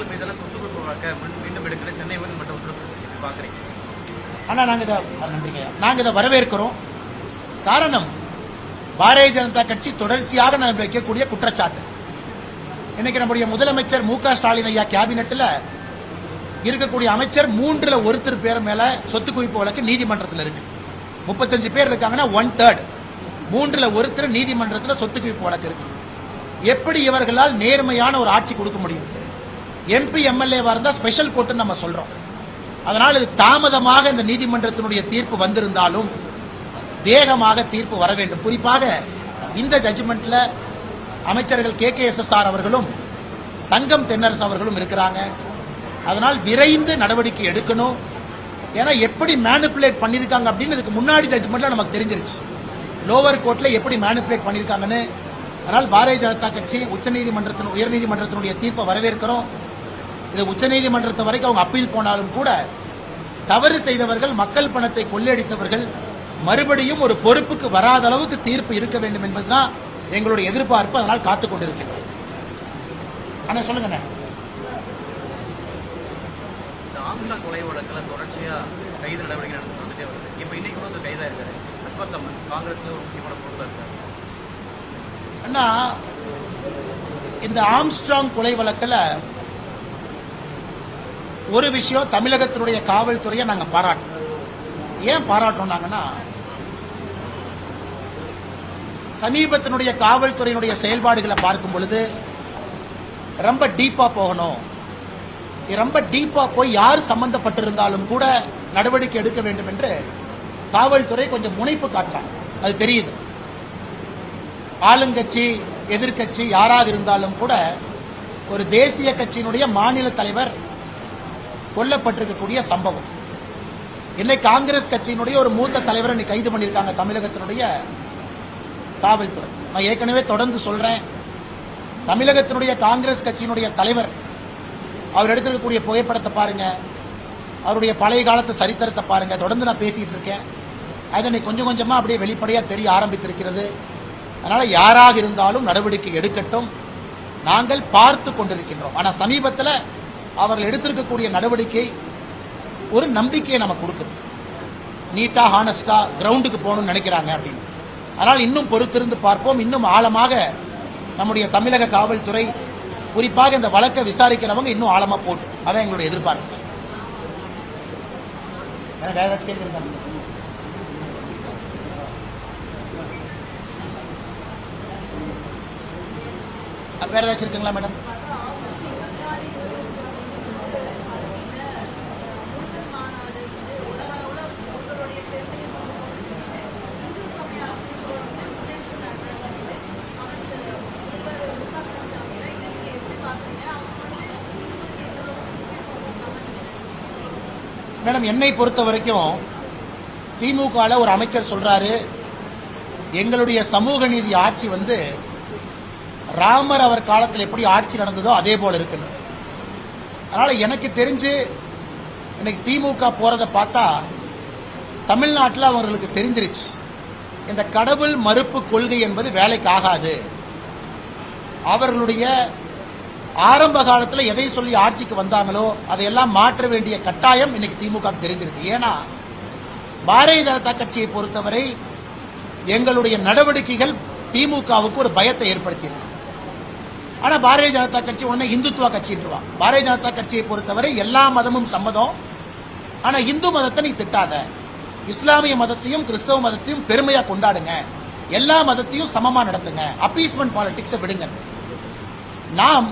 அமைச்சர்கள் மீதான சொத்து குவிப்பு வழக்க மீண்டும் எடுக்கிற சென்னை உயர்நீதிமன்ற உத்தரவு பாக்குறீங்க ஆனா நாங்க இதை நன்றிங்க நாங்க இதை வரவேற்கிறோம். காரணம் பாரதிய ஜனதா கட்சி தொடர்ச்சியாக நாம் வைக்கக்கூடிய குற்றச்சாட்டு. இன்னைக்கு நம்முடைய முதலமைச்சர் மு க ஸ்டாலின் ஐயா கேபினெட்டில் இருக்கக்கூடிய அமைச்சர் மூன்றுல ஒருத்தர் பேர் மேல சொத்து குவிப்பு வழக்கு நீதிமன்றத்தில் இருக்கு. முப்பத்தஞ்சு பேர் இருக்காங்கன்னா ஒன் தேர்ட் மூன்றுல ஒருத்தர் நீதிமன்றத்தில் சொத்து குவிப்பு வழக்கு இருக்கு. எப்படி இவர்களால் நேர்மையான ஒரு ஆட்சி கொடுக்க முடியும்? எம்பி எம்எல்ஏவா இருந்தா ஸ்பெஷல் கோர்ட்டுன்னு நம்ம சொல்றோம். அதனால் இது தாமதமாக இந்த நீதிமன்றத்தினுடைய தீர்ப்பு வந்திருந்தாலும் வேகமாக தீர்ப்பு வர வேண்டும். குறிப்பாக இந்த ஜட்ஜ்மெண்ட்ல அமைச்சர்கள் K K S S R அவர்களும் தங்கம் தென்னரசு அவர்களும் இருக்கிறாங்க. அதனால் விரைந்து நடவடிக்கை எடுக்கணும். ஏன்னா எப்படி மேனிப்புலேட் பண்ணிருக்காங்க அப்படின்னு இதுக்கு முன்னாடி ஜட்ஜ்மெண்ட்ல நமக்கு தெரிஞ்சிருச்சு. லோவர் கோர்ட்ல எப்படி மேனிப்புலேட் பண்ணிருக்காங்கன்னு. அதனால் பாரதிய ஜனதா கட்சி உச்சநீதிமன்றத்தின் உயர்நீதிமன்றத்தினுடைய தீர்ப்பை வரவேற்கிறோம். இது உச்சநீதிமன்றத்தை வரைக்கும் அவங்க அப்பீல் போனாலும் கூட தவறு செய்தவர்கள் மக்கள் பணத்தை கொள்ளையடித்தவர்கள் மறுபடியும் ஒரு பொறுப்புக்கு வராத அளவுக்கு தீர்ப்பு இருக்க வேண்டும் என்பதுதான் எங்களுடைய எதிர்பார்ப்பு. அதனால் காத்துக் கொண்டிருக்கின்றோம். அண்ணா சொல்லுங்க ஆம்ஸ்டாங் கொலை வழக்கில் தொடர்ச்சியா கைது நடவடிக்கை நடந்து வந்துட்டே வருது. இப்ப இன்னைக்கு கூட ஒரு கைதா இருக்காரு. அஸ்வத் அம்மன் காங்கிரஸ்ல ஒரு முக்கியமான பொறுப்பா இருக்காரு. அண்ணா இந்த ஆம்ஸ்ட்ராங் கொலை வழக்குல ஒரு விஷயம் தமிழகத்தினுடைய காவல்துறையை நாங்கள் பாராட்டோம் ஏன் பாராட்டோம்னாங்கன்னா சமீபத்தினுடைய காவல்துறையினுடைய செயல்பாடுகளை பார்க்கும் பொழுது ரொம்ப டீப்பா போகணும். ரொம்ப டீப்பா போய் யார் சம்பந்தப்பட்டிருந்தாலும் கூட நடவடிக்கை எடுக்க வேண்டும் என்று காவல்துறை கொஞ்சம் முனைப்பு காட்டுறாங்க. அது தெரியுது. ஆளுங்கட்சி எதிர்கட்சி யாராக இருந்தாலும் கூட ஒரு தேசிய கட்சியினுடைய மாநில தலைவர் கொல்லப்பட்டிருக்கக்கூடிய சம்பவம். என்னை காங்கிரஸ் கட்சியினுடைய ஒரு மூத்த தலைவரை இன்னைக்கு கைது பண்ணியிருக்காங்க தமிழகத்தினுடைய காவல்துறை. நான் ஏற்கனவே தொடர்ந்து சொல்றேன். தமிழகத்தினுடைய காங்கிரஸ் கட்சியினுடைய தலைவர் அவர் எடுத்திருக்கக்கூடிய புகைப்படத்தை பாருங்க. அவருடைய பழைய காலத்து சரித்திரத்தை பாருங்க. தொடர்ந்து நான் பேசிட்டு இருக்கேன். அதனை கொஞ்சம் கொஞ்சமா அப்படியே வெளிப்படையா தெரிய ஆரம்பித்திருக்கிறது. அதனால யாராக இருந்தாலும் நடவடிக்கை எடுக்கட்டும். நாங்கள் பார்த்து கொண்டிருக்கின்றோம். ஆனா சமீபத்தில் அவர்கள் எடுத்திருக்கக்கூடிய நடவடிக்கை ஒரு நம்பிக்கையை நமக்கு கொடுக்குது. நீட்டா ஹானஸ்டா கிரவுண்டுக்கு போகணும்னு நினைக்கிறாங்க அப்படின்னு. அதனால் இன்னும் பொறுத்திருந்து பார்ப்போம். இன்னும் ஆழமாக நம்முடைய தமிழக காவல்துறை குறிப்பாக இந்த வழக்கை விசாரிக்கிறவங்க இன்னும் ஆழமா போட்டு அதான் எங்களுடைய எதிர்பார்ப்பு. வேற ஏதாச்சும் கேட்குறீங்க வேற ஏதாச்சும் இருக்குங்களா மேடம்? மேடம் என்னை பொறுத்த வரைக்கும் திமுகல ஒரு அமைச்சர் சொல்றாரு எங்களுடைய சமூக நீதி ஆட்சி வந்து ராமர் அவர் காலத்தில் எப்படி ஆட்சி நடந்ததோ அதே போல இருக்குன்னு. அதனால எனக்கு தெரிஞ்சு இன்னைக்கு திமுக போறதை பார்த்தா தமிழ்நாட்டில் அவர்களுக்கு தெரிஞ்சிருச்சு. இந்த கடவுள் மறுப்பு கொள்கை என்பது வேலைக்கு ஆகாது. அவர்களுடைய ஆரம்ப காலத்தில் எதை சொல்லி ஆட்சிக்கு வந்தாங்களோ அதையெல்லாம் மாற்ற வேண்டிய கட்டாயம் இன்னைக்கு திமுக தெரிஞ்சிருக்கு. ஏன்னா பாரதிய ஜனதா கட்சியை பொறுத்தவரை எங்களுடைய நடவடிக்கைகள் திமுகவுக்கு ஒரு பயத்தை ஏற்படுத்தியிருக்கு. ஆனா பாரதிய ஜனதா கட்சி உடனே இந்துத்துவ கட்சின்றுவா பாரதிய ஜனதா கட்சியை பொறுத்தவரை எல்லா மதமும் சம்மதம். ஆனா இந்து மதத்தை நீ திட்டாத. இஸ்லாமிய மதத்தையும் கிறிஸ்தவ மதத்தையும் பெருமையா கொண்டாடுங்க. எல்லா மதத்தையும் சமமா நடத்துங்க. அப்பீஸ்மெண்ட் பாலிடிக்ஸை விடுங்க. நாம்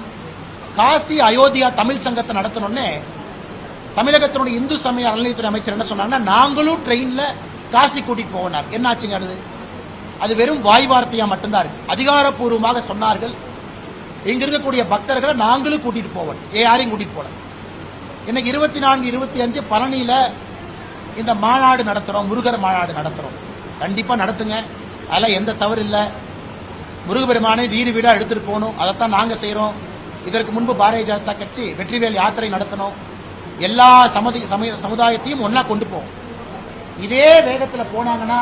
காசி அயோத்தியா தமிழ் சங்கத்தை நடத்தணும்னே தமிழகத்தினுடைய இந்து சமய அறநிலையத்துறை அமைச்சர் என்ன சொன்னாங்கன்னா நாங்களும் ட்ரெயின்ல காசி கூட்டிட்டு போனார் என்னாச்சுங்க அது? அது வெறும் வாய் வார்த்தையா மட்டும்தான் இருக்கு. அதிகாரப்பூர்வமாக சொன்னார்கள். இங்க இருக்கக்கூடிய பக்தர்களை நாங்களும் கூட்டிட்டு போவோம் ஏ யாரையும் கூட்டிட்டு போல இன்னைக்கு இருபத்தி நான்கு இருபத்தி அஞ்சு பழனியில இந்த மாநாடு நடத்துறோம். முருகர் மாநாடு நடத்துறோம். கண்டிப்பா நடத்துங்க. அதெல்லாம் எந்த தவறு இல்லை. முருகபெருமானை வீடு வீடா எடுத்துட்டு போகணும். அதைத்தான் நாங்க செய்யறோம் இதற்கு முன்பு பாரதிய ஜனதா கட்சி வெற்றிவேல் யாத்திரை நடத்தணும். எல்லா சமதி சமுதாயத்தையும் ஒன்னா கொண்டு போவோம் இதே வேகத்தில் போனாங்கன்னா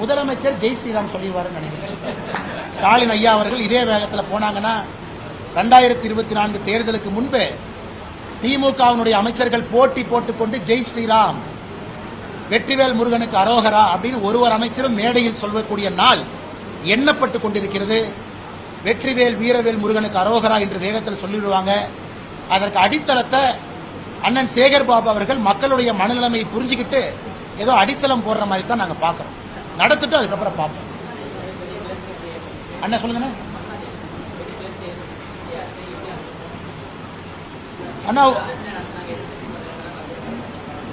முதலமைச்சர் ஜெய் ஸ்ரீராம் சொல்லிடுவாருன்னு நினைக்கிறேன். ஸ்டாலின் ஐயா அவர்கள் இதே வேகத்தில் போனாங்கன்னா ரெண்டாயிரத்தி இருபத்தி நான்கு தேர்தலுக்கு முன்பு திமுகவினுடைய அமைச்சர்கள் போட்டி போட்டுக்கொண்டு ஜெய் ஸ்ரீராம் வெற்றிவேல் முருகனுக்கு அரோகரா அப்படின்னு ஒருவர் அமைச்சரும் மேடையில் சொல்லக்கூடிய நாள் எண்ணப்பட்டு கொண்டிருக்கிறது. வெற்றிவேல் வீரவேல் முருகனுக்கு அரோகரா என்று வேகத்தில் சொல்லிவிடுவாங்க. அதற்கு அடித்தளத்தை அண்ணன் சேகர் பாபு அவர்கள் மக்களுடைய மனநிலைமையை புரிஞ்சுக்கிட்டு ஏதோ அடித்தளம் போடுற மாதிரி தான் நாங்க பார்க்குறோம். நடத்திட்டு அதுக்கப்புறம் பார்ப்போம். அண்ணா சொல்லுங்கண்ணே. அண்ணா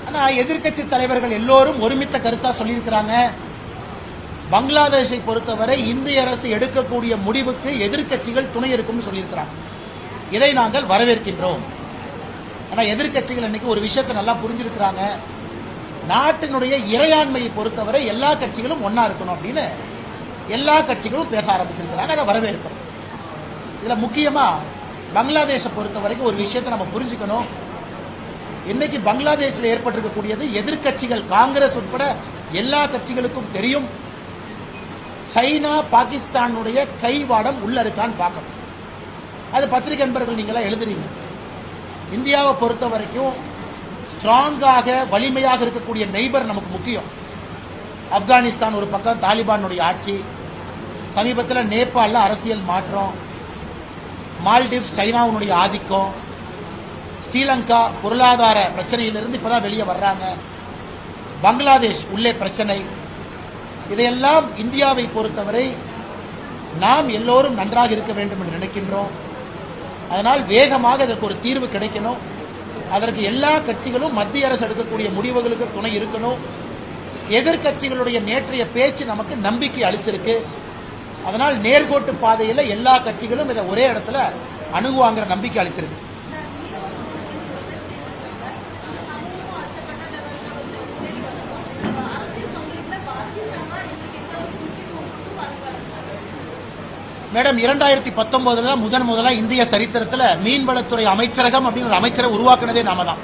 அண்ணா எதிர்க்கட்சி தலைவர்கள் எல்லோரும் ஒருமித்த கருத்தா சொல்லியிருக்கிறாங்க. பங்களாதேஷை பொறுத்தவரை இந்திய அரசு எடுக்கக்கூடிய முடிவுக்கு எதிர்க்கட்சிகள் துணை இருக்கும்னு சொல்லியிருக்கிறாங்க. இதை நாங்கள் வரவேற்கின்றோம். ஆனா எதிர்க்கட்சிகள் இன்னைக்கு ஒரு விஷயத்தை நல்லா புரிஞ்சிருக்கிறாங்க. நாட்டினுடைய இறையாண்மையை பொறுத்தவரை எல்லா கட்சிகளும் ஒன்னா இருக்கணும் அப்படின்னு எல்லா கட்சிகளும் பேச ஆரம்பிச்சிருக்கிறாங்க. அதை வரவேற்கும் இதுல முக்கியமா பங்களாதேஷை பொறுத்த வரைக்கும் ஒரு விஷயத்தை நம்ம புரிஞ்சுக்கணும். இன்னைக்கு பங்களாதேஷில் ஏற்பட்டிருக்கக்கூடியது எதிர்க்கட்சிகள் காங்கிரஸ் உட்பட எல்லா கட்சிகளுக்கும் தெரியும். சைனா பாகிஸ்தானுடைய கைவாடம் உள்ள இருக்கான்னு பார்க்கணும். அது பத்திரிகை நண்பர்கள் நீங்களாம் எழுதுறீங்க. இந்தியாவை பொறுத்த வரைக்கும் ஸ்ட்ராங்காக வலிமையாக இருக்கக்கூடிய நெய்பர் நமக்கு முக்கியம். ஆப்கானிஸ்தான் ஒரு பக்கம் தாலிபானுடைய ஆட்சி. சமீபத்தில் நேபாளில் அரசியல் மாற்றம். மால்டீவ்ஸ் சைனாவுடைய ஆதிக்கம். ஸ்ரீலங்கா பொருளாதார பிரச்சனையிலிருந்து இப்பதான் வெளியே வர்றாங்க. பங்களாதேஷ் உள்ளே பிரச்சனை. இதையெல்லாம் இந்தியாவை பொறுத்தவரை நாம் எல்லோரும் நன்றாக இருக்க வேண்டும் என்று நினைக்கின்றோம். அதனால் வேகமாக இதற்கு ஒரு தீர்வு கிடைக்கணும். அதற்கு எல்லா கட்சிகளும் மத்திய அரசு எடுக்கக்கூடிய முடிவுகளுக்கு துணை இருக்கணும். எதிர்க்கட்சிகளுடைய நேற்றைய பேச்சு நமக்கு நம்பிக்கை அளிச்சிருக்கு. அதனால் நேர்கோட்டு பாதையில் எல்லா கட்சிகளும் இதை ஒரே இடத்துல அணுகுவாங்கிற நம்பிக்கை அளிச்சிருக்கு. மேடம் இரண்டாயிரத்தி பத்தொன்பதுல தான் முதன் முதலா இந்திய சரித்திரத்துல மீன்வளத்துறை அமைச்சரகம் அப்படின்னு ஒரு அமைச்சரை உருவாக்குனதே நாம தான்.